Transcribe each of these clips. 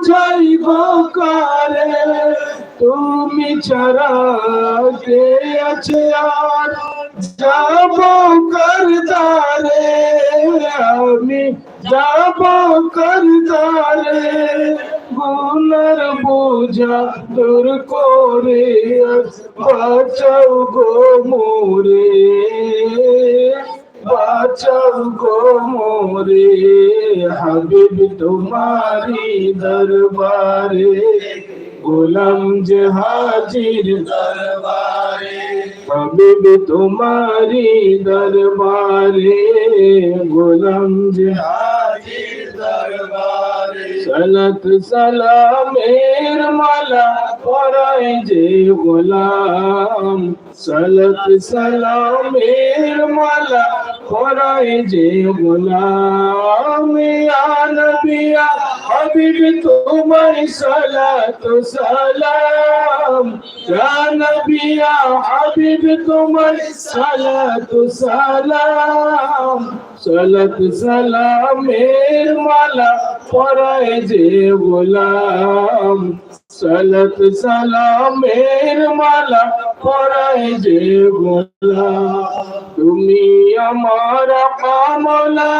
বুঝাইব কারে? তুমি ছাড়া কে আছে আর? যাব করদারে আমি যাব করদারে গুনার বোঝা দূর করে বাঁচাও গো মোরে। বাঁচাও গো মোরে, হাবিব তোমারি দরবারে। গোলাম যে হাজির দরবারে। হাবিব তোমারি দরবারে, গোলাম যে হাজির দরবারে। সলত সালামের মালা পরাই যে গোলাম। সলত সালামের মালা পরাই যে গোলাম ইয়া নবিয়া হাবিব তোমায় সালাত সালাম। ইয়া নবিয়া হাবিব তোমায় সালাত সালাম। সালাত সালামের মালা পরায় যে গোলাম। সালাত সালামের মালা পরায় যে গোলাম। তুমি আমার কামলা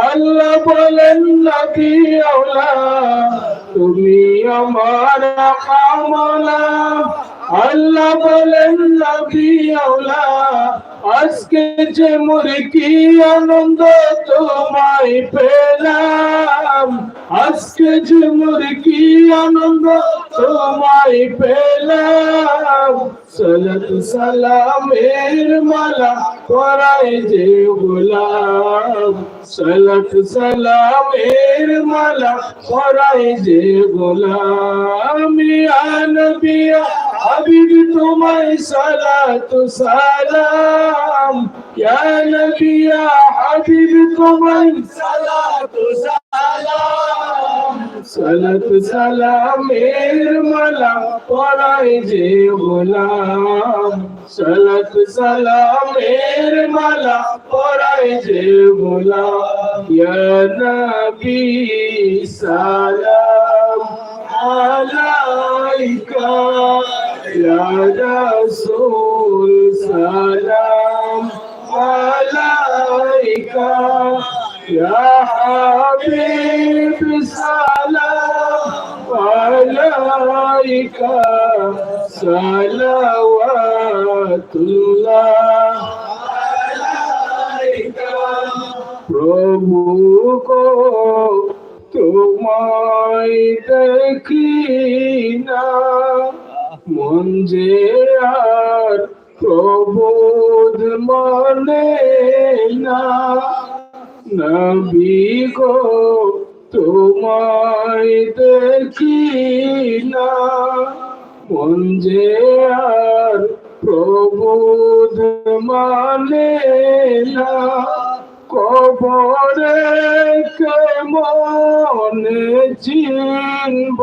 আল্লাহ বলেন নবী তুমি আমার কামলা আল্লাহ বলেন নবী আজকে যে মুরকি আনন্দ তোমায় পেলাম। আজকে যে মুরকি আনন্দ তোমায় পেলাম। সালাত সালামের মালা করাই যে গোলাম। সালাত সালামের মালা করাই যে গোলাম। ইয়া নবিয়া হাবিব তোমায় সালাত সালাম। ইয়া নবিয়া হাবিব তোমায় সালাত সালাম। সালাত সালামের মালা পরাই যে গোলাম। সালাত সালামের মালা পরাই যে গোলাম। ইয়া নবী, সালাম আলাইকা। ইয়া রাসূল, সালাম আলাইকা। ইয়া হাবিব সালাম আলাইকা সালাওয়াতুল্লাহ। আলাইকা প্রভু গো, তোমায় দেখি না। মন যে আর প্রবোধ মানে না। নবী তোমায় দেখি না মন যে আর প্রবোধ মানে না। কবরে কেমনে চিনব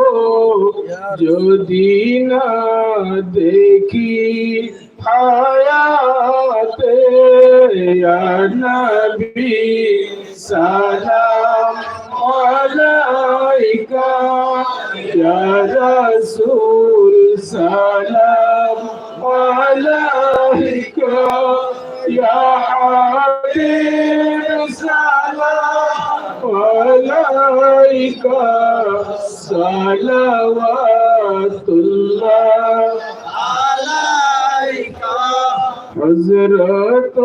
যদি না দেখি হায়াতে? নবী সালাম ইয়া রাসূল সালাম আলাইকা ইয়া হাবিব সালাম আলাইকা সালাওয়াতুল্লাহ হজরত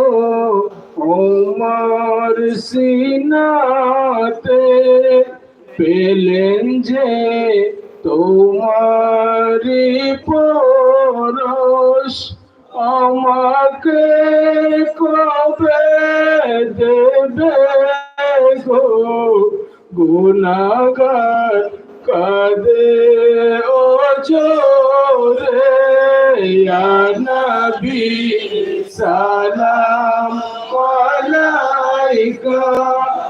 ওমর সিনাতে পেলেন যে তোমারি পরশ আমাকে কবে দেবে গো? গুনাগার কাদে ও ইয়া নবী সালাম